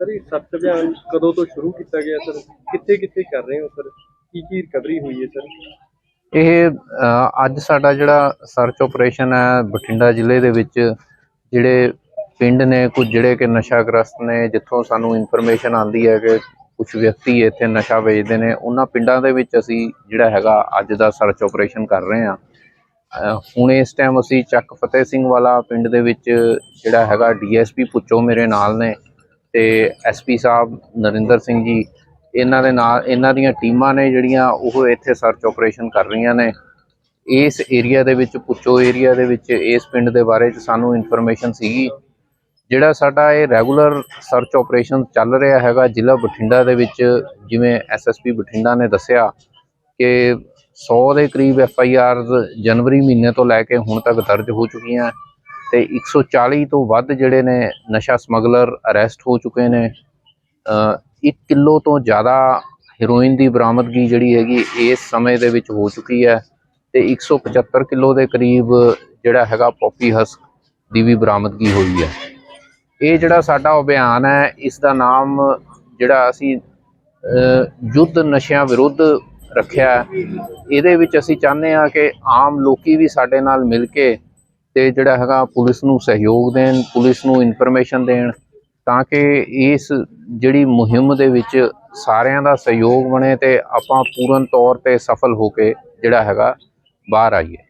Sir ਇਹ ਸੱਤ ਅਭਿਆਨ ਕਦੋਂ ਤੋਂ ਸ਼ੁਰੂ ਕੀਤਾ ਗਿਆ ਸਰ? ਕਿੱਥੇ ਕਿੱਥੇ ਕਰ ਰਹੇ ਹੋ ਸਰ? ਕੀ ਕੀ ਰਿਕਵਰੀ ਹੋਈ ਹੈ ਸਰ? ਇਹ ਅ, ਅੱਜ ਸਾਡਾ ਜਿਹੜਾ ਸਰਚ ਆਪਰੇਸ਼ਨ ਹੈ ਬਠਿੰਡਾ ਜ਼ਿਲ੍ਹੇ ਦੇ ਵਿੱਚ ਜਿਹੜੇ ਪਿੰਡ ਨੇ ਕੁਝ ਜਿਹੜੇ ਕਿ ਨਸ਼ਾਗ੍ਰਸਤ ਨੇ ਜਿੱਥੋਂ ਸਾਨੂੰ ਇਨਫੋਰਮੇਸ਼ਨ ਆਂਦੀ ਹੈ ਕਿ ਕੁਝ ਵਿਅਕਤੀ ਇੱਥੇ ਨਸ਼ਾ ਵੇਚਦੇ ਨੇ ਉਹਨਾਂ ਪਿੰਡਾਂ ਦੇ ਵਿੱਚ ਅਸੀਂ ਜਿਹੜਾ ਹੈਗਾ ਅੱਜ ਦਾ ਸਰਚ ਆਪਰੇਸ਼ਨ ਕਰ ਰਹੇ ਹਾਂ। ਅ, ਹੁਣ ਇਸ ਟਾਈਮ ਅਸੀਂ ਚੱਕ ਫਤਿਹ ਸਿੰਘ ਵਾਲਾ ਪਿੰਡ ਦੇ ਵਿੱਚ ਜਿਹੜਾ ਹੈਗਾ ਡੀਐਸਪੀ ਪੁੱਚੋ ਮੇਰੇ ਨਾਲ ਨੇ ਤੇ ਐਸਪੀ ਸਾਹਿਬ ਨਰਿੰਦਰ ਸਿੰਘ ਜੀ, ਇਹਨਾਂ ਦੇ ਨਾਲ, ਇਹਨਾਂ ਦੀਆਂ ਟੀਮਾਂ ਨੇ ਜਿਹੜੀਆਂ ਉਹ ਇੱਥੇ ਸਰਚ ਆਪਰੇਸ਼ਨ ਕਰ ਰਹੀਆਂ ਨੇ। ਇਸ ਏਰੀਆ ਦੇ ਵਿੱਚ ਪੁੱਚੋ ਏਰੀਆ ਦੇ ਵਿੱਚ, ਇਸ ਪਿੰਡ ਦੇ ਬਾਰੇ 'ਚ ਸਾਨੂੰ ਇਨਫੋਰਮੇਸ਼ਨ ਸੀਗੀ, ਜਿਹੜਾ ਸਾਡਾ ਇਹ ਰੈਗੂਲਰ ਸਰਚ ਆਪਰੇਸ਼ਨ ਚੱਲ ਰਿਹਾ ਹੈਗਾ ਜ਼ਿਲ੍ਹਾ ਬਠਿੰਡਾ ਦੇ ਵਿੱਚ, ਜਿਵੇਂ ਐਸਐਸਪੀ ਬਠਿੰਡਾ ਨੇ ਦੱਸਿਆ ਕਿ 100 ਦੇ ਕਰੀਬ ਐਫ ਆਈ ਆਰਜ਼ ਜਨਵਰੀ ਮਹੀਨੇ ਤੋਂ ਲੈ ਕੇ ਹੁਣ ਤੱਕ ਦਰਜ ਹੋ ਚੁੱਕੀਆਂ। ਤੇ 140 ਤੋਂ ਵੱਧ ਜਿਹੜੇ ਨੇ ਨਸ਼ਾ ਸਮਗਲਰ ਅਰੈਸਟ ਹੋ ਚੁੱਕੇ ਨੇ ਅ, 1 ਕਿਲੋ ਤੋਂ ਜ਼ਿਆਦਾ ਹੈਰੋਇਨ ਦੀ ਬਰਾਮਦਗੀ ਜਿਹੜੀ ਹੈਗੀ ਇਸ ਸਮੇਂ ਦੇ ਵਿੱਚ ਹੋ ਚੁੱਕੀ ਹੈ ਤੇ 175 ਕਿਲੋ ਦੇ ਕਰੀਬ ਜਿਹੜਾ ਹੈਗਾ ਪੋਪੀ ਹਸਕ ਦੀ ਵੀ ਬਰਾਮਦਗੀ ਹੋਈ ਹੈ। ਇਹ ਜਿਹੜਾ ਸਾਡਾ ਅਭਿਆਨ ਹੈ ਇਸ ਦਾ ਨਾਮ ਜਿਹੜਾ ਅਸੀਂ ਯੁੱਧ ਨਸ਼ਿਆਂ ਵਿਰੁੱਧ ਰੱਖਿਆ ਇਹਦੇ ਵਿੱਚ ਅਸੀਂ ਚਾਹੁੰਦੇ ਹਾਂ ਕਿ ਆਮ ਲੋਕੀ ਵੀ ਸਾਡੇ ਨਾਲ ਮਿਲ ਕੇ ਤੇ ਜਿਹੜਾ ਹੈਗਾ ਪੁਲਿਸ ਨੂੰ ਸਹਿਯੋਗ ਦੇਣ, ਪੁਲਿਸ ਨੂੰ ਇਨਫੋਰਮੇਸ਼ਨ ਦੇਣ, ਤਾਂ ਕਿ ਇਸ ਜਿਹੜੀ ਮੁਹਿੰਮ ਦੇ ਵਿੱਚ ਸਾਰਿਆਂ ਦਾ ਸਹਿਯੋਗ ਬਣੇ ਤੇ ਆਪਾਂ ਪੂਰਨ ਤੌਰ ਤੇ ਸਫਲ ਹੋ ਕੇ ਜਿਹੜਾ ਹੈਗਾ ਬਾਹਰ ਆਈਏ।